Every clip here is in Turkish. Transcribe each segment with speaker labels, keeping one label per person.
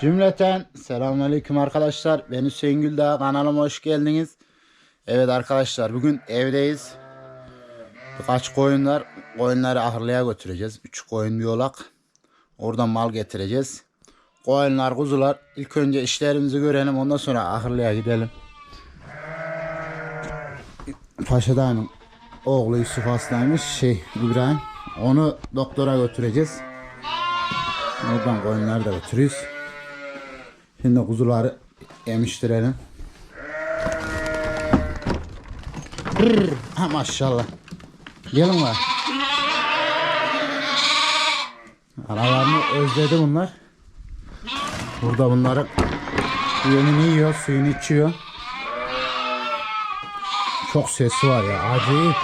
Speaker 1: Cümleten selamünaleyküm arkadaşlar. Ben Hüseyin Güldağ. Kanalıma hoş geldiniz. Evet arkadaşlar bugün evdeyiz. Birkaç koyun var. Koyunları ahırlığa götüreceğiz. 3 koyun bir yolak. Oradan mal getireceğiz. Koyunlar, kuzular. İlk önce işlerimizi görelim. Ondan sonra ahırlığa gidelim. Paşa Dağı'nın oğlu Yusuf hastaymış. Şey İbrahim. Onu doktora götüreceğiz. Oradan koyunları da götürüyoruz. Şimdi kuzuları emiştirelim. Brrr, ha maşallah. Gelin var. Aralarını özledi bunlar. Burada bunların yemini yiyor, suyunu içiyor. Çok sesi var ya, acayip.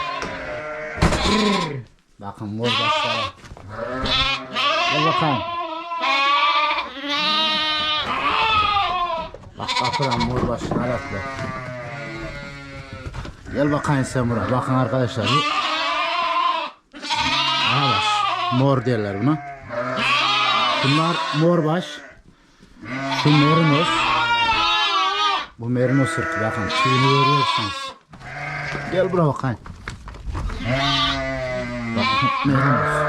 Speaker 1: Bakın bu başlara. Gel bakalım. Bak kapıdan mor başına atla. Gel bakayım sen buraya. Bakın arkadaşlar. Aha. Mor derler buna. Bunlar mor baş. Şu merinos. Bu merinos ırkı. Bakın tüyünü görüyorsunuz. Gel buraya bakayım. Bakın merinos.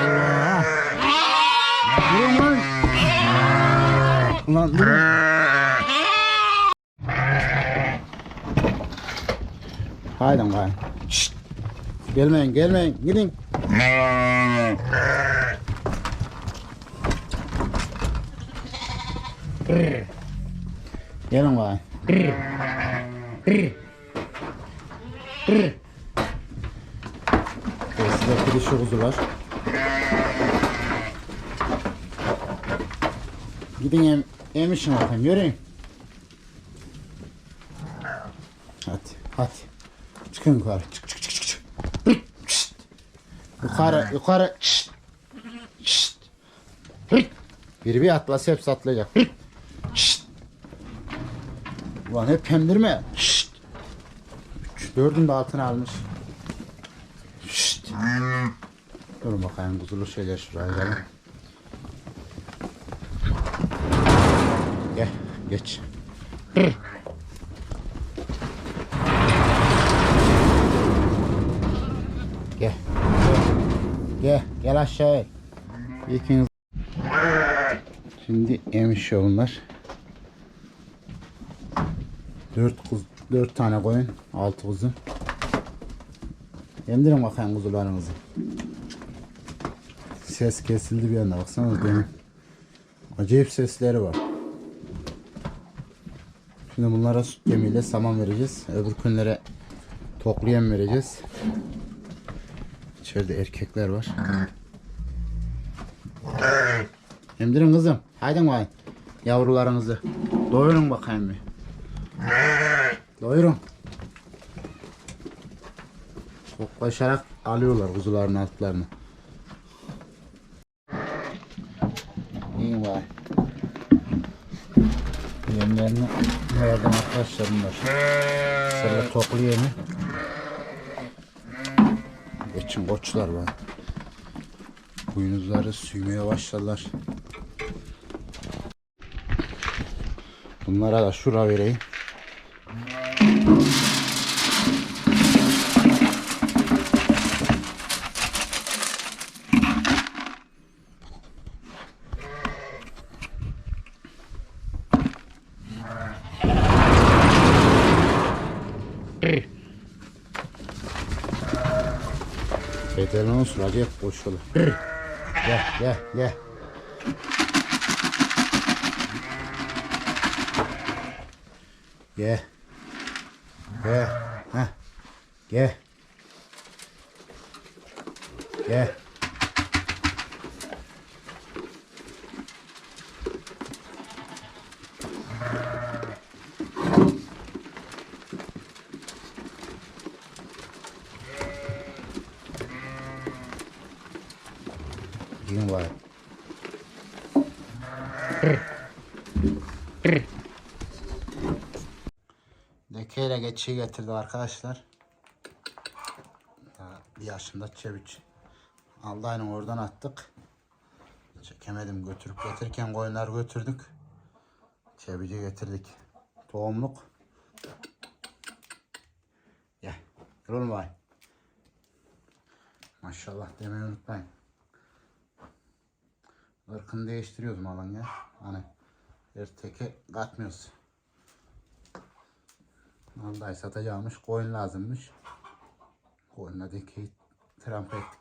Speaker 1: Allah. Durun lan. Ulan durun. Haydi. Şşt. Gelmeyin gelmeyin gidin. Gelin bakayım. Size dişi kuzular. Gidin em, emişin bakayım yürüyün. Hadi hadi. Çıkın yukarı. Çık çık çık çık. çık. Yukarı yukarı. Şşt. Şşt. Biri bir atlasa hepsi atlayacak. Ulan hep hemdirme. Şşt. Üç, dördün de altına almış. Şşt. Durun bakayım kuzulu şeyler şuraya gelin. Gel geç. Gel. Gel. Gel aşağıya. İkiniz. Şimdi emiş bunlar. Dört kuz, dört tane koyun, altı kuzu. Emdirin bakayım kuzularınızı. Ses kesildi bir anda baksanız demin. Acayip sesleri var. Şimdi bunlara süt yemiyle saman vereceğiz. Öbür günlere toklu yem vereceğiz. İçeride erkekler var. Emdirin kızım. Haydi bakayım. Yavrularınızı. Doyurun bakayım bir. Doyurun. Koklaşarak alıyorlar kuzuların altlarını. İyi var. Yemlerini verdim arkadaşlar bunlar. Şöyle toplu yemi. Geçin koçlar var. Kuyunuzları süymeye başladılar. Bunlara da şura vereyim. Bedelin olsun acayip boş olur. Gel gel gel. Gel. Gel. Heh. Gel. Gel. Yiyin var. Tekeyle geçiyi getirdi arkadaşlar. Ya, bir yaşında çeviç. Aldayını oradan attık. Çekemedim götürüp getirirken koyunlar götürdük. Çevici getirdik. Tohumluk. Gel. Oğlum bay. Maşallah demeyi unutmayın. Irkını değiştiriyoruz malın ya. Hani her teke katmıyoruz. Vallahi satacağımış. Koyun lazımmış. Koyunla dekeyi trampa ettik.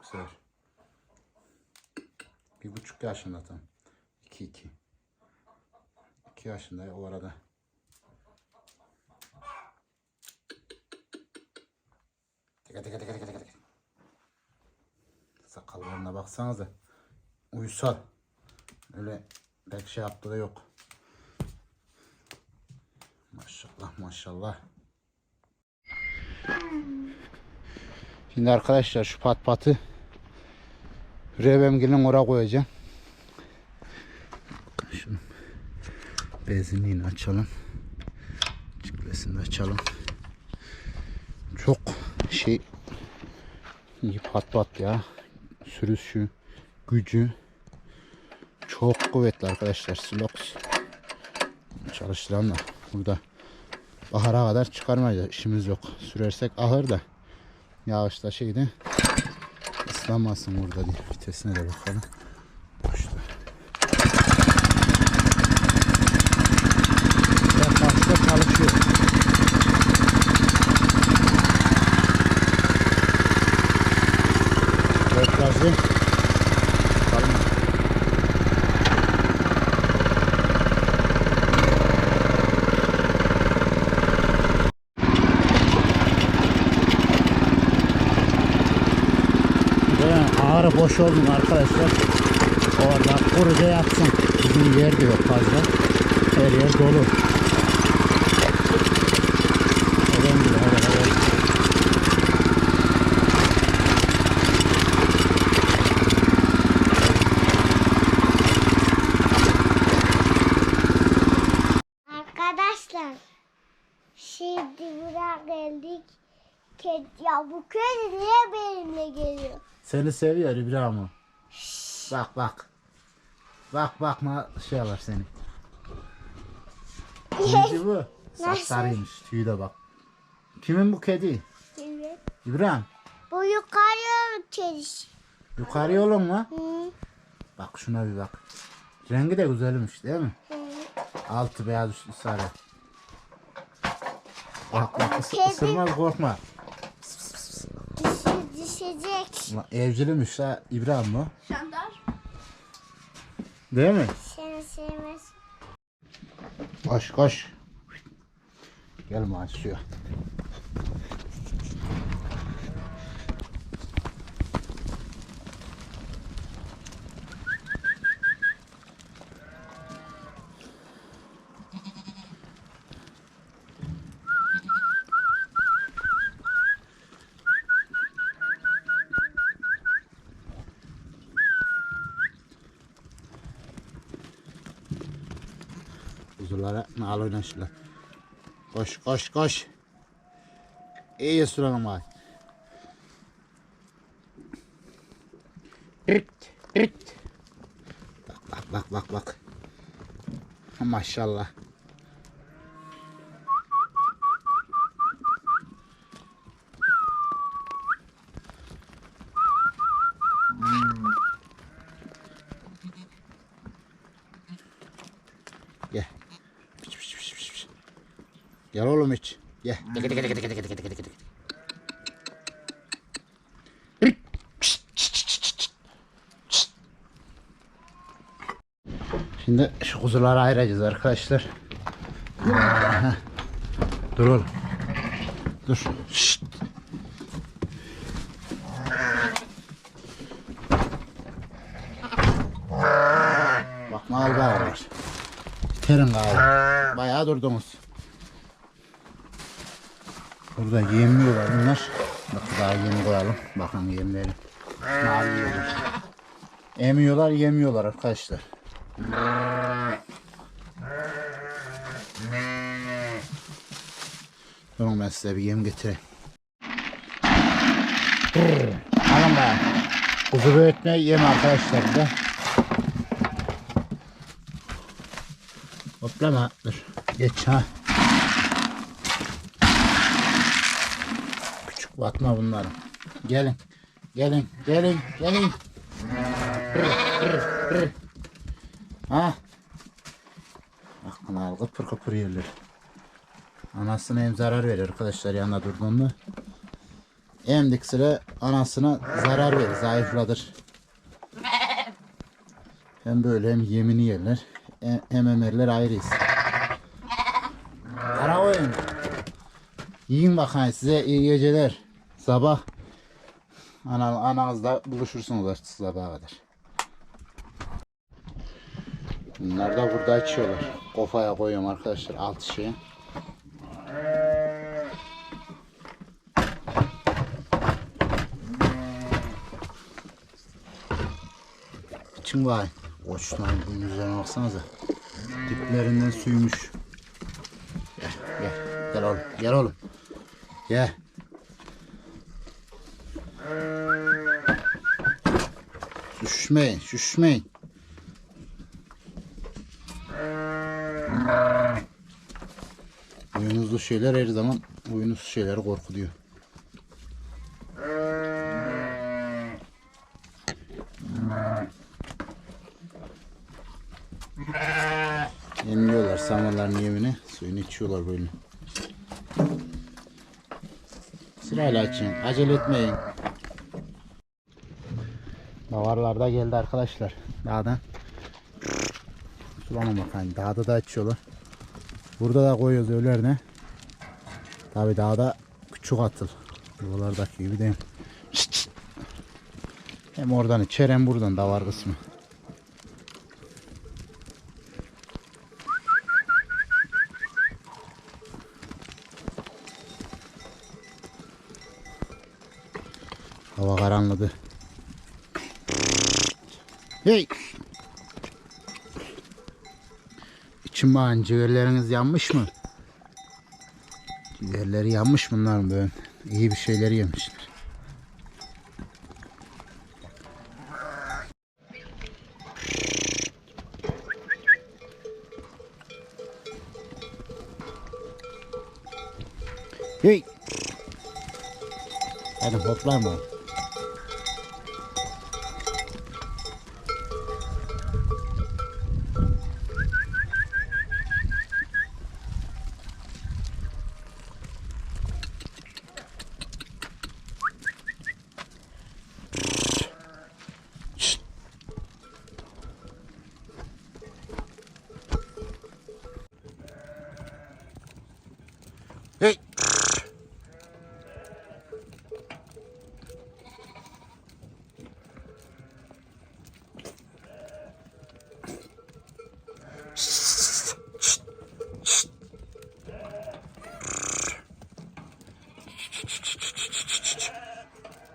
Speaker 1: Bir buçuk yaşında tam. İki iki. İki yaşında ya o arada. Tıka tıka tıka tıka tıka tıka. Sakallarına baksanıza. Uysal. Öyle pek şey yaptığı da yok. Maşallah maşallah. Şimdi arkadaşlar şu pat patı Revemgil'in oraya koyacağım. Şunu benzinliğini açalım. Çıklesini de açalım. Çok şey iyi pat pat ya. Sürüsü, gücü çok kuvvetli arkadaşlar. Slox çalıştıran da burada bahara kadar çıkarmayacağız. işimiz yok. Sürersek ahır da yağışta şeydi ıslanmasın burada diye. Vitesine de bakalım. Boş oldum arkadaşlar. Orada kuruca yapsın. Bizim yer de yok fazla. Her yer dolu.
Speaker 2: Arkadaşlar şimdi buraya geldik. Ya bu kedi niye benimle geliyor?
Speaker 1: Seni seviyor İbrahim. Bak bak. Bak bak ma şey var seni. Kimdi bu?
Speaker 2: Nasıl?
Speaker 1: Sapsarıymış. Tüyü de bak. Kimin bu kedi?
Speaker 2: Evet.
Speaker 1: İbrahim.
Speaker 2: Bu yukarıya çeliş.
Speaker 1: Yukarı yolun mu?
Speaker 2: Hı,
Speaker 1: Bak şuna bir bak. Rengi de güzelmiş değil mi?
Speaker 2: hı.
Speaker 1: Altı beyaz üstü sarı. Bak bak ısı,
Speaker 2: Kedi.
Speaker 1: ısırmaz korkma.
Speaker 2: Düşecek.
Speaker 1: Ulan Evciliymiş ha İbrahim bu.
Speaker 3: Şandar.
Speaker 1: Değil mi?
Speaker 2: Seni sevmez.
Speaker 1: Koş koş. Gel maaş suya. Kuzulara al oynaşırlar. Koş koş koş. İyi sulanım rit. Bak bak bak bak bak. Maşallah. Şimdi şu kuzuları ayıracağız arkadaşlar. Dur oğlum. Dur. Şşt. Bak mal var. Terin galiba. Bayağı durdunuz. Burada yemiyorlar bunlar. Bak daha yem koyalım. Bakın yemleri. Emiyorlar yemiyorlar arkadaşlar. Durun ben size bir yem getireyim. Alın bakalım. Kuzu büyütme yem arkadaşlar da. Hoplama. Dur. Geç ha. Batma bunların. Gelin. Gelin. Gelin. Gelin. Ha. Bakın al kıpır kıpır yerler. Anasına hem zarar verir arkadaşlar yanına durduğunda. Emdik sıra anasına zarar verir, zayıfladır. Hem böyle hem yemini yerler. Hem, hem emerler ayrıyız. Ara oyun. Yiyin bakayım size iyi geceler. Sabah ana, ananızla buluşursunuz artık sabaha kadar. Bunlar da burada açıyorlar. Kofaya koyuyorum arkadaşlar alt şeye. İçin vay. Koçlar bunun üzerine baksanıza. Diplerinden suymuş. Gel gel. Gel oğlum. Gel oğlum. Gel. Şüşmeyin. Şüşmeyin. Oyunuzlu şeyler her zaman oyunuzlu şeyleri korkutuyor. Yemliyorlar samanların yemini. Suyunu içiyorlar böyle. Sırayla açın. Acele etmeyin. Davarlar da geldi arkadaşlar. Dağdan. Sulama bakayım. Dağda da açıyorlar. Burada da koyuyoruz öğlerine. Tabi dağda küçük atıl. Buralardaki gibi değil. Hem oradan içer hem buradan da var kısmı. Hava karanladı. Hey! İçim bağın ciğerleriniz yanmış mı? Ciğerleri yanmış bunların böyle. İyi bir şeyleri yemişler. Hey! Hadi hoplama. Hey!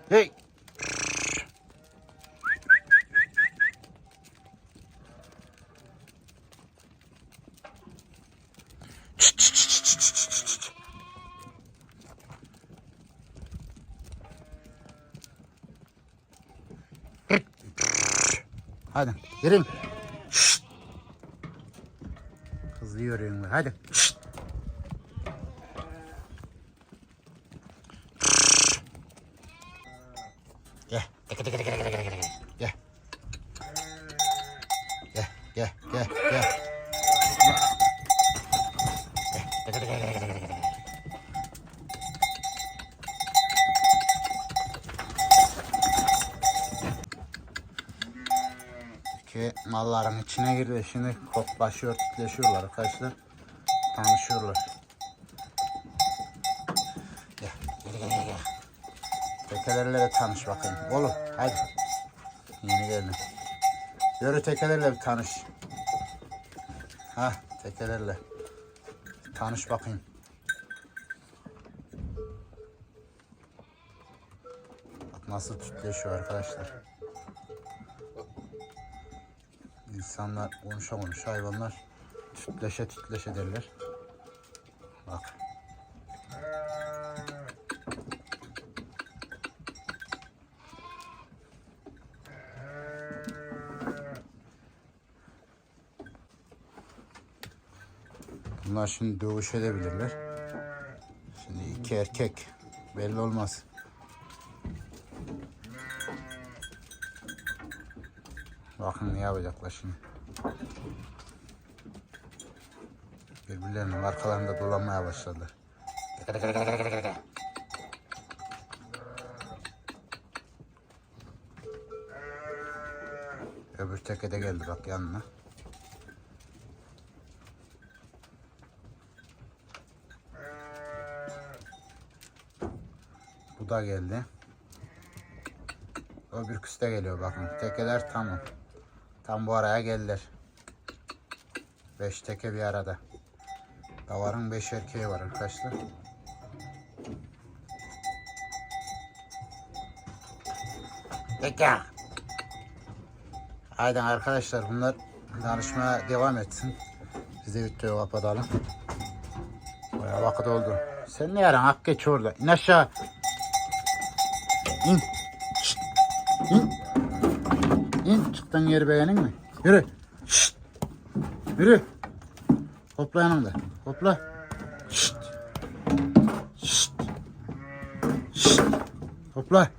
Speaker 1: Hey! Hadi yürüyün. Hızlı yürüyün hadi. Şşt. Gel. Gel gel gel gel gel gel ki malların içine girdi. Şimdi koklaşıyor, titleşiyorlar arkadaşlar. Tanışıyorlar. Gel, gel, gel, gel. gel. Tekelerle tanış bakayım. Oğlum, hadi. Yeni geldin. Yürü tekelerle bir tanış. Ha, tekelerle. Tanış bakayım. Bak nasıl titleşiyor arkadaşlar. İnsanlar konuşa konuşa hayvanlar titleşe titleşe derler. Bunlar şimdi dövüş edebilirler. Şimdi iki erkek belli olmaz. Bakın ne yapacaklar şimdi. Birbirlerinin arkalarında dolanmaya başladılar. Öbür teke de geldi bak yanına. Da geldi. Öbür küs de geliyor bakın. Tekeler tamam. Tam bu araya geldiler. Beş teke bir arada. Davarın beş erkeği var arkadaşlar. Teke. Haydi arkadaşlar bunlar danışmaya devam etsin. Biz de videoyu kapatalım. Bayağı vakit oldu. Sen ne yaran hak geç orada. İn aşağı. İn. Şşt. İn. İn. Çıktın yeri beğenin mi? Yürü. Şşt. Yürü. Hopla yanımda. Hopla. Şşt. Şşt. Şşt. Hopla.